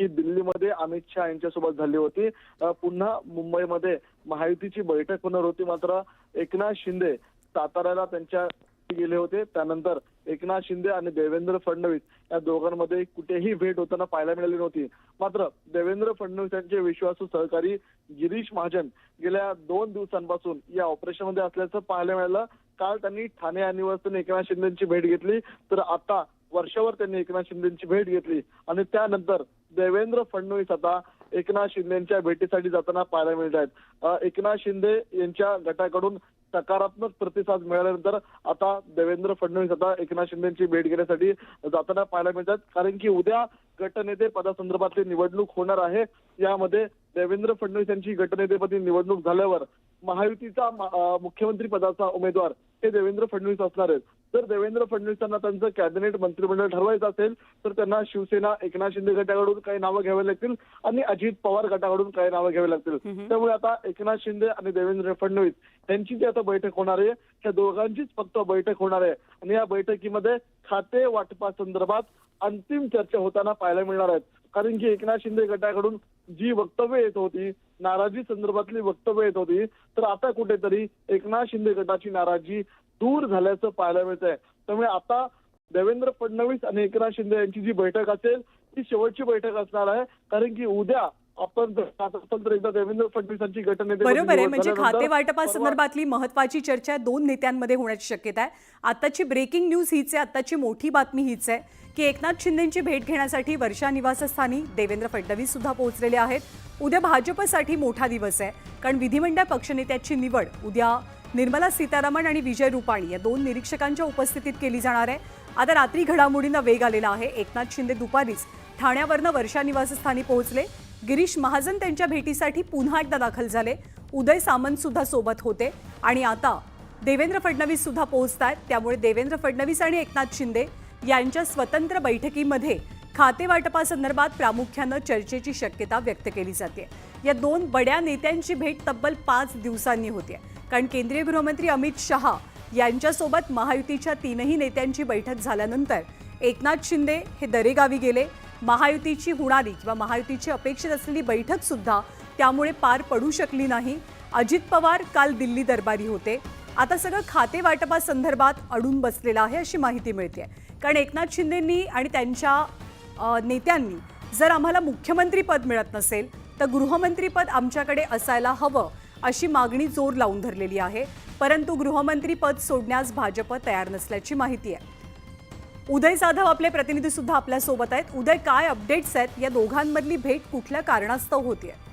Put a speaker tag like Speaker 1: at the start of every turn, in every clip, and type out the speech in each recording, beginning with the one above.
Speaker 1: ही दिल्लीमध्ये अमित शहा यांच्यासोबत झाली होती. पुन्हा मुंबईमध्ये महायुतीची बैठक होणार होती. मात्र एकनाथ शिंदे साताऱ्याला त्यांच्या गेले होते. त्यानंतर एकनाथ शिंदे आणि देवेंद्र फडणवीस या दोघांमध्ये कुठेही भेट होताना पाहायला मिळाली नव्हती. मात्र देवेंद्र फडणवीस यांचे विश्वासू सहकारी गिरीश महाजन गेल्या दोन दिवसांपासून या ऑपरेशनमध्ये असल्याचं पाहायला मिळालं. काल त्यांनी ठाणे आणि निवासस्थानी एकनाथ शिंदेची भेट घेतली. तर आता वर्षावर त्यांनी एकनाथ शिंदेची भेट घेतली आणि त्यानंतर देवेंद्र फडणवीस आता एकनाथ शिंदेच्या भेटीसाठी जाताना पाहायला मिळत आहेत. एकनाथ शिंदे यांच्या गटाकडून सकारात्मक प्रतिसाद मिळाल्यानंतर आता देवेंद्र फडणवीस आता एकनाथ शिंदेची भेट घेण्यासाठी जाताना पाहायला मिळतात कारण की उद्या गटनेते पदासंदर्भातली निवडणूक होणार आहे. यामध्ये देवेंद्र फडणवीस यांची गटनेतेपदी निवडणूक झाल्यावर महायुतीचा मुख्यमंत्री पदाचा उमेदवार हे देवेंद्र फडणवीस असणार आहेत. जर देवेंद्र फडणवीसांना त्यांचं कॅबिनेट मंत्रिमंडळ ठरवायचं असेल तर त्यांना शिवसेना एकनाथ शिंदे गटाकडून काही नावं घ्यावी लागतील आणि अजित पवार गटाकडून काही नावं घ्यावी लागतील. त्यामुळे आता एकनाथ शिंदे आणि देवेंद्र फडणवीस यांची जी आता बैठक होणार आहे त्या दोघांचीच फक्त बैठक होणार आहे. आणि या बैठकीमध्ये खाते वाटपासंदर्भात अंतिम चर्चा होताना पाहायला मिळणार आहेत. कारण की एकनाथ शिंदे गटाकडून जी वक्तव्य येत होती नाराजी संदर्भातली वक्तव्य येत होती तर आता कुठेतरी एकनाथ शिंदे गटाची नाराजी दूर झाल्याचं पाहायला मिळत आहे त्यामुळे आता देवेंद्र फडणवीस आणि एकनाथ शिंदे यांची जी बैठक असेल ती शेवटची बैठक असणार आहे. कारण की उद्या आपण तर एकदा देवेंद्र फडणवीसांची गटनेते
Speaker 2: बरोबर आहे. म्हणजे खाते वाटपासंदर्भातली महत्वाची चर्चा दोन नेत्यांमध्ये होण्याची शक्यता आहे. आताची ब्रेकिंग न्यूज हीच आहे. आताची मोठी बातमी हीच आहे की एकनाथ शिंदेची भेट घेण्यासाठी वर्षा निवासस्थानी देवेंद्र फडणवीस सुद्धा पोहोचलेले आहेत. उद्या भाजपसाठी मोठा दिवस आहे. कारण विधिमंडळ पक्षनेत्याची निवड उद्या निर्मला सीतारामन आणि विजय रुपाणी या दोन निरीक्षकांच्या उपस्थितीत केली जाणार आहे. आता रात्री घडामोडींना वेग आलेला आहे. एकनाथ शिंदे दुपारीच ठाण्यावरनं वर्षा निवासस्थानी पोहोचले. गिरीश महाजन त्यांच्या भेटीसाठी पुन्हा एकदा दाखल झाले. उदय सामंत सुद्धा सोबत होते. आणि आता देवेंद्र फडणवीस सुद्धा पोहोचत आहेत त्यामुळे देवेंद्र फडणवीस आणि एकनाथ शिंदे यांच्या स्वतंत्र बैठकीमध्ये खाते वाटपासंदर्भात प्रामुख्यानं चर्चेची शक्यता व्यक्त केली जाते. या दोन बड्या नेत्यांची भेट तब्बल पाच दिवसांनी होते. कारण केंद्रीय गृहमंत्री अमित शहा यांच्यासोबत महायुतीच्या तीनही नेत्यांची बैठक झाल्यानंतर एकनाथ शिंदे हे दरेगावी गेले. महायुतीची होणारी किंवा महायुतीची अपेक्षित असलेली बैठक सुद्धा त्यामुळे पार पडू शकली नाही. अजित पवार काल दिल्ली दरबारी होते. आता सगळं खाते वाटपासंदर्भात अडून बसलेलं आहे अशी माहिती मिळते कारण एकनाथ शिंदेंनी आणि त्यांच्या नेत्यांनी जर आम्हाला मुख्यमंत्रीपद मिळत नसेल तर गृहमंत्रीपद आमच्याकडे असायला हवं. अशी मागणी जोर लावून धरलेली आहे. परंतु गृहमंत्रीपद सोडण्यास भाजप तयार नसल्याची माहिती आहे. उदय जाधव आपले प्रतिनिधी सुद्धा आपल्यासोबत आहेत. उदय काय अपडेट्स आहेत? या दोघांमधली भेट कुठल्या कारणास्तव होतीये?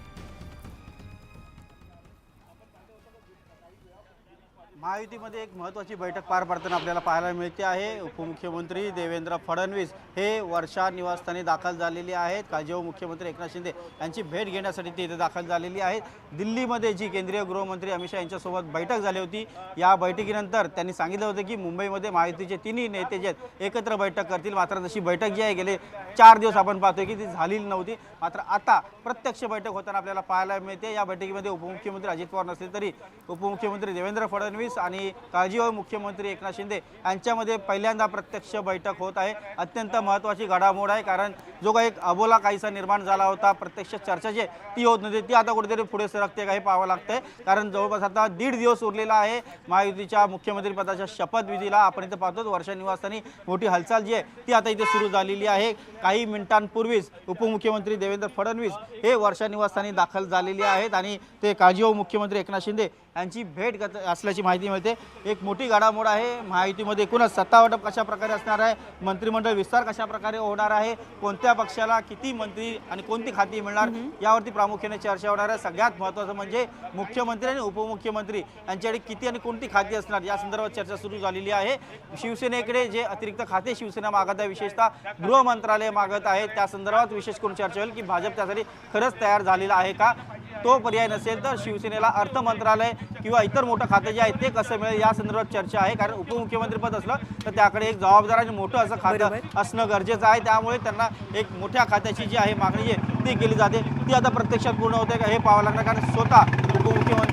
Speaker 3: महायुतीमध्ये एक महत्त्वाची बैठक पार पडताना आपल्याला पाहायला मिळते आहे. उपमुख्यमंत्री देवेंद्र फडणवीस हे वर्षा निवासस्थानी दाखल झालेले आहेत. काजेव मुख्यमंत्री एकनाथ शिंदे यांची भेट घेण्यासाठी ते इथे दाखल झालेली आहेत. दिल्लीमध्ये जी केंद्रीय गृहमंत्री अमित शहा यांच्यासोबत बैठक झाली होती या बैठकीनंतर त्यांनी सांगितलं होतं की मुंबईमध्ये महायुतीचे तिन्ही नेते जे आहेत एकत्र बैठक करतील. मात्र तशी बैठक जी आहे गेले चार दिवस आपण पाहतोय की ती झालेली नव्हती. मात्र आता प्रत्यक्ष बैठक होताना आपल्याला पाहायला मिळते. या बैठकीमध्ये उपमुख्यमंत्री अजित पवार नसले तरी उपमुख्यमंत्री देवेंद्र फडणवीस आणि काळजीवाहू मुख्यमंत्री एकनाथ शिंदे यांच्यामध्ये पहिल्यांदा प्रत्यक्ष बैठक होत आहे. अत्यंत महत्त्वाची घडामोड आहे कारण जो काही एक अबोला काहीसा निर्माण झाला होता प्रत्यक्ष चर्चा जी ती होत नव्हती. ती आता कुठेतरी पुढे सरकते का हे पाहावं लागतंय. कारण जवळपास आता दीड दिवस उरलेला आहे. महायुतीच्या मुख्यमंत्रीपदाच्या शपथविधीला आपण इथं पाहतो वर्षा निवासस्थानी मोठी हालचाल जी आहे ती आता इथे सुरू झालेली आहे. काही मिनिटांपूर्वीच उपमुख्यमंत्री देवेंद्र फडणवीस हे वर्षा निवासस्थानी दाखल झालेले आहेत आणि ते काळजीवाहू मुख्यमंत्री एकनाथ शिंदे यांची भेट घेत असल्याची माहिती मिळते. एक मोठी घडामोड आहे. महायुतीमध्ये एकूणच सत्ता वाटप कशा प्रकारे असणार आहे? मंत्रिमंडळ विस्तार कशा प्रकारे होणार आहे? कोणत्या पक्षाला किती मंत्री आणि कोणती खाती मिळणार? यावरती प्रामुख्याने चर्चा होणार आहे. सगळ्यात महत्त्वाचं म्हणजे मुख्यमंत्री आणि उपमुख्यमंत्री यांच्याकडे किती आणि कोणती खाती असणार? या संदर्भात चर्चा सुरू झालेली आहे. शिवसेनेकडे जे अतिरिक्त खाते शिवसेना मागत आहे विशेषतः गृह मंत्रालय मागत आहे त्या संदर्भात विशेष करून चर्चा होईल की भाजप त्यासाठी खरंच तयार झालेला आहे का? तो पर्याय नसेल तर शिवसेनेला अर्थ मंत्रालय किंवा इतर मोठं खातं जे आहे ते कसं मिळेल? या संदर्भात चर्चा आहे कारण उपमुख्यमंत्रीपद असलं तर त्याकडे एक जबाबदार आणि मोठं असं खातं. असणं गरजेचं आहे. त्यामुळे त्यांना एक मोठ्या खात्याची जी आहे मागणी जी आहे ती केली जाते. ती आता प्रत्यक्षात पूर्ण होते का हे पाहावं लागणार कारण स्वतः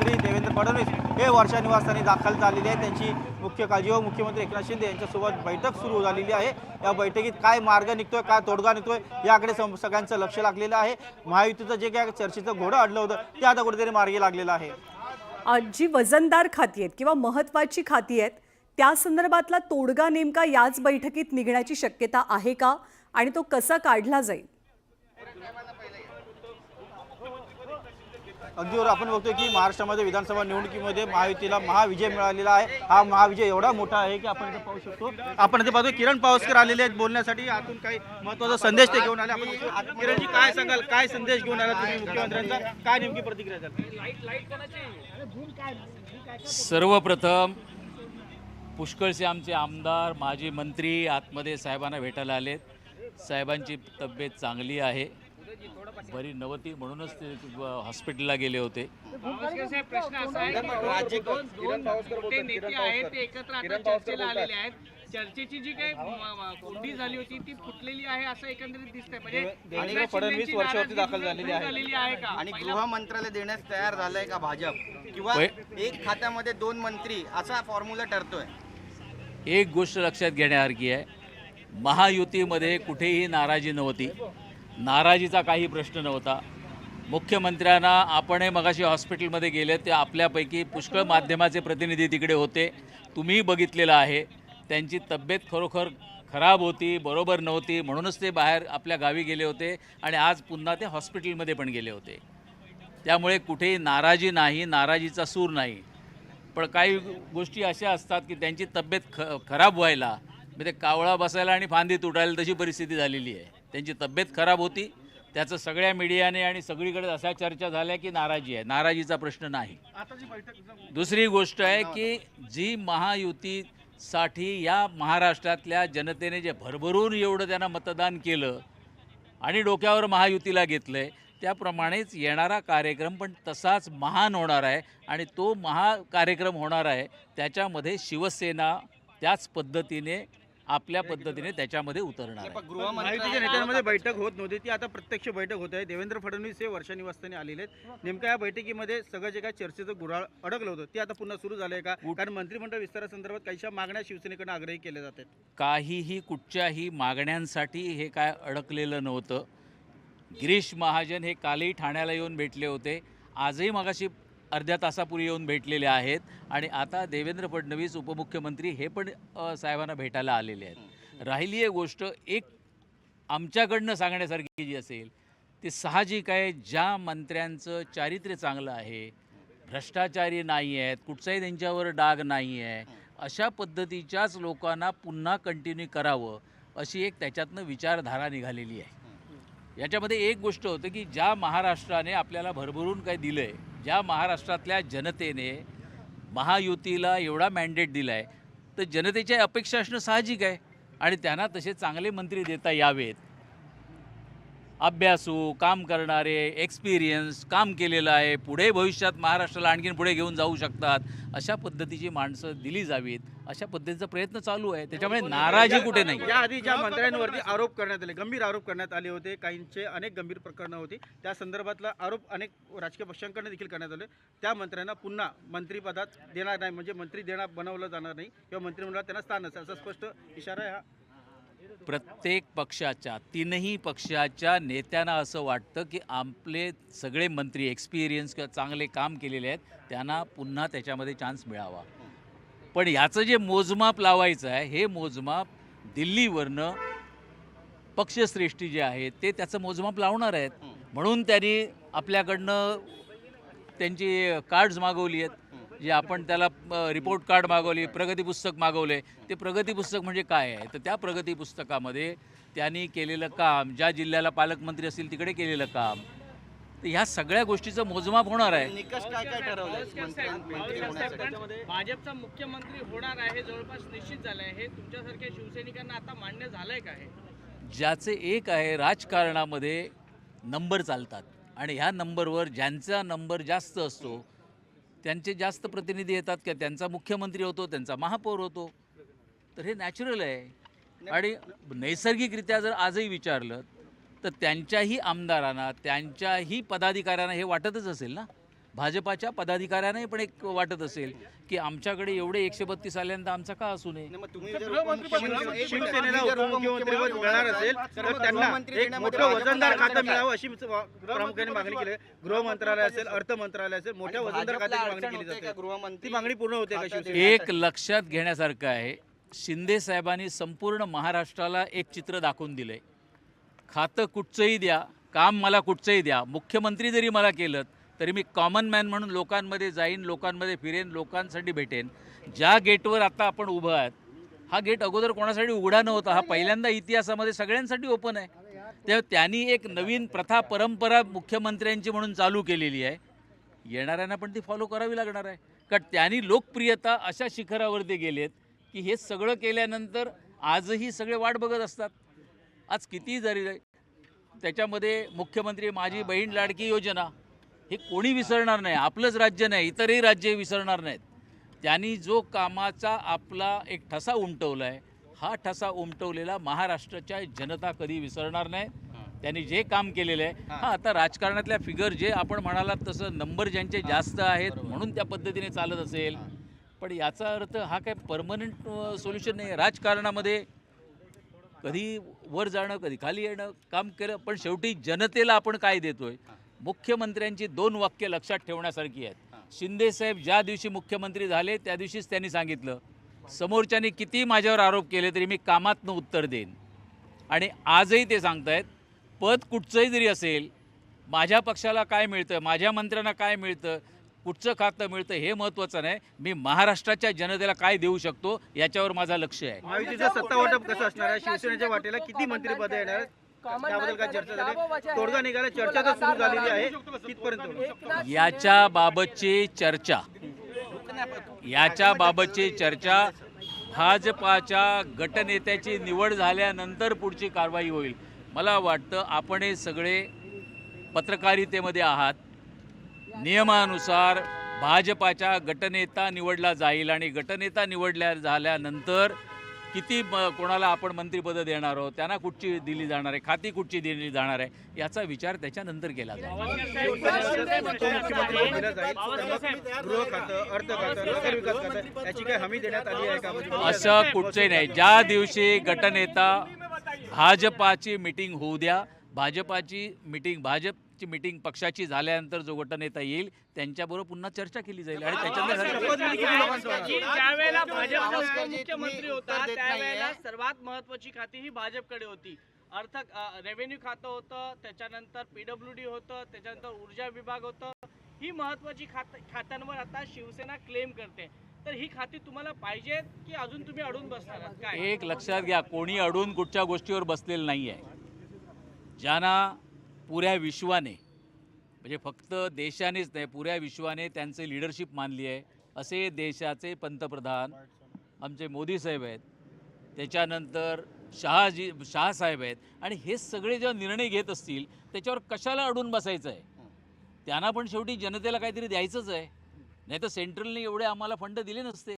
Speaker 3: मुख्यमंत्री देवेंद्र फडणवीस हे वर्षा निवासस्थानी दाखल झालेले आहेत. त्यांची मुख्य काळजी व मुख्यमंत्री एकनाथ शिंदे यांच्यासोबत बैठक सुरू झालेली आहे. या बैठकीत काय मार्ग निघतोय काय तोडगा निघतोय याकडे सगळ्यांचं लक्ष लागलेलं आहे. महायुतीचं जे काय चर्चेचं घोडं अडलं होतं ते आता कुठेतरी मार्गी लागलेलं आहे.
Speaker 2: जी वजनदार खाती आहेत किंवा महत्वाची खाती आहेत त्या संदर्भातला तोडगा नेमका याच बैठकीत निघण्याची शक्यता आहे का? आणि तो कसा काढला जाईल?
Speaker 3: अगदीवर आपण बघतोय की महाराष्ट्रामध्ये विधानसभा निवडणुकीमध्ये महायुतीला महाविजय मिळालेला आहे. हा महाविजय एवढा मोठा आहे की आपण इथे पाहू शकतो. आपण इथे पाहतो किरण पावसकर आलेले आहेत बोलण्यासाठी. आतून काही महत्त्वाचा संदेश ते घेऊन आले. आपण किरणजी काय सांगाल? काय संदेश घेऊन आला तुम्ही मुख्यमंत्र्यांचा? काय नेमकी प्रतिक्रिया झाली
Speaker 4: सर्वप्रथम पुष्कळचे आमचे आमदार माजी मंत्री आतमध्ये साहेबांना भेटायला आलेत. साहेबांची तब्येत चांगली आहे. बरी नव्हती म्हणूनच ते हॉस्पिटलला गेले होते.
Speaker 5: भास्कर साहेब प्रश्न असा आहे की दोन दोन मोठे नेते आहेत ते एकत्र आता चर्चेला आलेले आहेत. चर्चेची जी काही कोंडी झाली होती ती फुटलेली आहे असं एकंदरीत दिसतंय. म्हणजे
Speaker 3: फडणवीस वर्षावरती दाखल झालेली आहे.
Speaker 5: का?
Speaker 6: आणि गृह मंत्रालय देण्यास तयार झालंय का भाजप? किंवा एक खात्यामध्ये दोन मंत्री असा फॉर्म्युला ठरतोय.
Speaker 4: एक गोष्ट लक्षात घेण्यासारखी आहे. महायुतीमध्ये कुठेही नाराजी नव्हती. नाराजीचा काही प्रश्न नव्हता. मुख्यमंत्र्यांना आपणही मगाशी हॉस्पिटलमध्ये गेले ते आपल्यापैकी पुष्कळ माध्यमाचे प्रतिनिधी तिकडे होते. तुम्ही बघितलेलं आहे. त्यांची तब्येत खरोखर खराब होती बरोबर नव्हती म्हणूनच ते बाहेर आपल्या गावी गेले होते आणि आज पुन्हा ते हॉस्पिटलमध्ये पण गेले होते. त्यामुळे कुठेही नाराजी नाही नाराजीचा सूर नाही. पण काही गोष्टी अशा असतात की त्यांची तब्येत ख खराब व्हायला म्हणजे कावळा बसायला आणि फांदी तुटायला तशी परिस्थिती झालेली आहे. त्यांची तब्येत खराब होती. त्याचं सगळ्या मीडियाने आणि सगळीकडे अशा चर्चा झाल्या की नाराजी आहे. नाराजीचा प्रश्न नाही. दुसरी गोष्ट आहे की जी महायुतीसाठी या महाराष्ट्रातल्या जनतेने जे भरभरून एवढं त्यांना मतदान केलं आणि डोक्यावर महायुतीला घेतलं आहे त्याप्रमाणेच येणारा कार्यक्रम पण तसाच महान होणार आहे आणि तो महा कार्यक्रम होणार आहे. त्याच्यामध्ये शिवसेना त्याच पद्धतीने आपल्या पद्धतीने त्याच्यामध्ये उतरणार आहे.
Speaker 6: गृह
Speaker 3: महायुतीच्या नेत्यांमध्ये बैठक होत नव्हती ती आता प्रत्यक्ष बैठक होत आहे. देवेंद्र फडणवीस हे वर्षा निवासस्थानी आलेले आहेत. नेमक्या या बैठकीमध्ये सगळं जे काय चर्चेचं गुऱ्हाळ अडकलं होतं ते आता पुन्हा सुरू झालं आहे का कारण मंत्रिमंडळ विस्तारासंदर्भात काहीशा मागण्या शिवसेनेकडे आग्रही केल्या जात आहेत?
Speaker 4: काहीही कुठच्याही मागण्यांसाठी हे काय अडकलेलं नव्हतं. गिरीश महाजन हे कालही ठाण्याला येऊन भेटले होते. आजही मगाशी अर्ध्या तासापूर्वी येऊन भेटलेले आहेत. आणि आता देवेंद्र फडणवीस उपमुख्यमंत्री हे पण साहेबांना भेटायला आलेले आहेत. राहिली आहे गोष्ट एक आमच्याकडनं सांगण्यासारखी जी असेल ती साहजिक आहे ज्या मंत्र्यांचं चारित्र्य चांगलं आहे भ्रष्टाचारी नाही आहेत कुठचाही त्यांच्यावर डाग नाही आहे अशा पद्धतीच्याच लोकांना पुन्हा कंटिन्यू करावं अशी एक त्याच्यातनं विचारधारा निघालेली आहे. याच्यामध्ये एक गोष्ट होतं की ज्या महाराष्ट्राने आपल्याला भरभरून काय दिलं आहे ज्या महाराष्ट्रातल्या जनतेने महायुतीला एवढा मॅन्डेट दिला आहे तर जनतेच्या अपेक्षा असणं साहजिक आहे. आणि त्यांना तसे चांगले मंत्री देता यावेत. अभ्यासू काम करणारे एक्सपिरियन्स काम केलेलं आहे पुढे भविष्यात महाराष्ट्राला आणखीन पुढे घेऊन जाऊ शकतात अशा पद्धतीची माणसं दिली जावीत. अशा पद्धतीचा प्रयत्न चालू आहे. त्याच्यामुळे नाराजी कुठे नाही.
Speaker 3: याआधी ज्या मंत्र्यांवरती आरोप करण्यात आले. गंभीर आरोप करण्यात आले होते. काहींचे अनेक गंभीर प्रकरणं होती. त्या संदर्भातला आरोप अनेक राजकीय पक्षांकडे देखील करण्यात आले. त्या मंत्र्यांना पुन्हा मंत्रिपदात देणार नाही. म्हणजे मंत्री देणार बनवलं जाणार नाही. किंवा मंत्रिमंडळात त्यांना स्थान नसेल. असा स्पष्ट इशारा हा.
Speaker 4: प्रत्येक पक्षाच्या तीनही पक्षाच्या नेत्यांना असं वाटतं की आपले सगळे मंत्री एक्सपिरियन्स किंवा चांगले काम केलेले आहेत त्यांना पुन्हा त्याच्यामध्ये चान्स मिळावा. पण याचं जे मोजमाप लावायचं आहे हे मोजमाप दिल्लीवरनं पक्षश्रेष्ठी जे आहेत ते त्याचं मोजमाप लावणार आहेत. म्हणून त्यांनी आपल्याकडनं त्यांची कार्ड्स मागवली आहेत. जे आपण त्याला रिपोर्ट कार्ड मागवली प्रगती पुस्तक मागवले ते प्रगती पुस्तक म्हणजे काय आहे? तर त्या प्रगती पुस्तकामध्ये त्यांनी केलेलं काम ज्या जिल्ह्याला पालकमंत्री असतील तिकडे केलेलं काम तर ह्या सगळ्या गोष्टीचं मोजमाप होणार आहे.
Speaker 6: निकष काय काय
Speaker 5: भाजपचा मुख्यमंत्री होणार आहे जवळपास निश्चित झालं आहे हे तुमच्यासारख्या शिवसैनिकांना आता मान्य झालंय का हे?
Speaker 4: ज्याचे एक आहे राजकारणामध्ये नंबर चालतात. आणि ह्या नंबरवर ज्यांचा नंबर जास्त असतो त्यांचे जास्त प्रतिनिधी येतात किंवा त्यांचा मुख्यमंत्री होतो त्यांचा महापौर होतो. तर हे नॅचरल आहे. आणि नैसर्गिकरित्या जर आजही विचारलं तर त्यांच्याही आमदारांना त्यांच्याही पदाधिकाऱ्यांना हे वाटतच असेल ना? भाजपाच्या पदाधिकाऱ्यांनाही पण एक वाटत असेल की आमच्याकडे एवढे एकशे बत्तीस आल्यानंतर आमचा का असू नये?
Speaker 6: उपमुख्यमंत्री-
Speaker 3: मिळणार असेल तर त्यांना एक मोठं वजनदार खातं? मिळावं अशी प्रामुख्याने मागणी केली. आहे. गृह मंत्रालय असेल अर्थ मंत्रालय असेल मोठ्या
Speaker 6: आणि
Speaker 3: वजनदार
Speaker 6: भाजपला
Speaker 3: खात्याची मागणी
Speaker 6: अडचण
Speaker 3: केली
Speaker 6: होते का
Speaker 3: जाते
Speaker 6: गृहमंत्री?
Speaker 3: ती मागणी पूर्ण होते?
Speaker 4: एक लक्षात घेण्यासारखं आहे शिंदे साहेबांनी संपूर्ण महाराष्ट्राला एक चित्र दाखवून दिलंय. खातं कुठचंही द्या काम मला कुठचंही द्या मुख्यमंत्री जरी मला केलं तरी मी कॉमन मॅन म्हणून लोकांमध्ये जाईन लोकांमध्ये फिरेन लोकांसाठी भेटेन. ज्या गेटवर आता आपण उभं आहात हा गेट अगोदर कोणासाठी उघडा नव्हता हा पहिल्यांदा इतिहासामध्ये सगळ्यांसाठी ओपन आहे. तेव्हा त्यांनी एक नवीन प्रथा परंपरा मुख्यमंत्र्यांची म्हणून चालू केलेली आहे. येणाऱ्यांना पण ती फॉलो करावी लागणार आहे. कारण त्यांनी लोकप्रियता अशा शिखरावरती गेलेत की हे सगळं केल्यानंतर आजही सगळे वाट बघत असतात. आज किती जरी त्याच्यामध्ये मुख्यमंत्री माझी बहीण लाडकी योजना हे कोणी विसरणार नाही आपलंच राज्य नाही इतरही राज्य विसरणार नाहीत. त्यांनी जो कामाचा आपला एक ठसा उमटवला आहे हा ठसा उमटवलेला महाराष्ट्राच्या जनता कधी विसरणार नाही. त्यांनी जे काम केलेलं आहे हा. आता राजकारणातल्या फिगर जे आपण म्हणालात तसं नंबर ज्यांचे जास्त आहेत म्हणून त्या पद्धतीने चालत असेल. पण याचा अर्थ हा काय परमनंट सोल्युशन नाही आहे. राजकारणामध्ये कधी वर जाणं कधी खाली येणं काम केलं पण शेवटी जनतेला आपण काय देतोय? मुख्यमंत्र्यांची दोन वाक्य लक्षात ठेवण्यासारखी आहेत. शिंदे साहेब ज्या दिवशी मुख्यमंत्री झाले त्या दिवशीच त्यांनी सांगितलं समोरच्यांनी किती माझ्यावर आरोप केले तरी मी कामातनं उत्तर देईन. आणि आजही ते सांगतायत पद कुठचंही जरी असेल माझ्या पक्षाला काय मिळतं माझ्या मंत्र्यांना काय मिळतं कुठचं खातं मिळतं हे महत्त्वाचं नाही. मी महाराष्ट्राच्या जनतेला काय देऊ शकतो याच्यावर माझं लक्ष आहे.
Speaker 3: महायुतीचं सत्ता वाटप कसं असणार आहे? शिवसेनेच्या वाटेला किती मंत्रीपद येणार आहेत? त्याबद्दल काय चर्चा झाली? तोडगा निघाला चर्चा तर सुरू झालेली आहे. कितपर्यंत
Speaker 4: याच्या बाबतची चर्चा. याच्या बाबतची चर्चा भाजपाच्या गटनेत्याची निवड झाल्यानंतर पुढची कारवाई होईल. मला वाटतं आपण हे सगळे पत्रकारितेमध्ये आहात. नियमानुसार भाजपाच्या गटनेता निवडला जाईल आणि गटनेता निवडल्या झाल्यानंतर किती म- कोणाला आपण मंत्रिपदं देणार आहोत त्यांना कुठची दिली जाणार आहे खाती कुठची दिली जाणार आहे याचा विचार त्याच्यानंतर केला
Speaker 3: जातो
Speaker 4: असं कुठचंही नाही. ज्या दिवशी गटनेता भाजपाची मिटिंग होऊ द्या भाजपाची मिटिंग भाजपची मिटिंग पक्षाची झाल्यानंतर जो गटनेता येईल त्यांच्याबरोबर पुन्हा चर्चा केली जाईल. आणि त्याच्यानंतर
Speaker 6: तुम्ही
Speaker 5: होता त्यावेळेला. सर्वात महत्वाची खाती ही भाजपकडे होती. अर्थ रेव्हेन्यू खातं होतं त्याच्यानंतर पीडब्ल्यू डी होतं त्याच्यानंतर ऊर्जा विभाग होतं. ही महत्वाची खात खात्यांवर आता शिवसेना क्लेम करते. तर ही खाती तुम्हाला पाहिजेत की अजून तुम्ही अडून बसणार आहात? काय?
Speaker 4: एक लक्षात घ्या कोणी अडून कुठच्या गोष्टीवर बसलेलं नाही आहे ज्यांना पुऱ्या विश्वाने म्हणजे फक्त देशानेच नाही पुऱ्या विश्वाने त्यांचे लिडरशिप मानली आहे. असे देशाचे पंतप्रधान आमचे मोदी साहेब आहेत. त्याच्यानंतर शहाजी शहासाहेब आहेत. आणि हे सगळे जेव्हा निर्णय घेत असतील त्याच्यावर कशाला अडून बसायचं आहे? त्यांना पण शेवटी जनतेला काहीतरी द्यायचंच आहे. नाही तर सेंट्रलने एवढे आम्हाला फंड दिले नसते.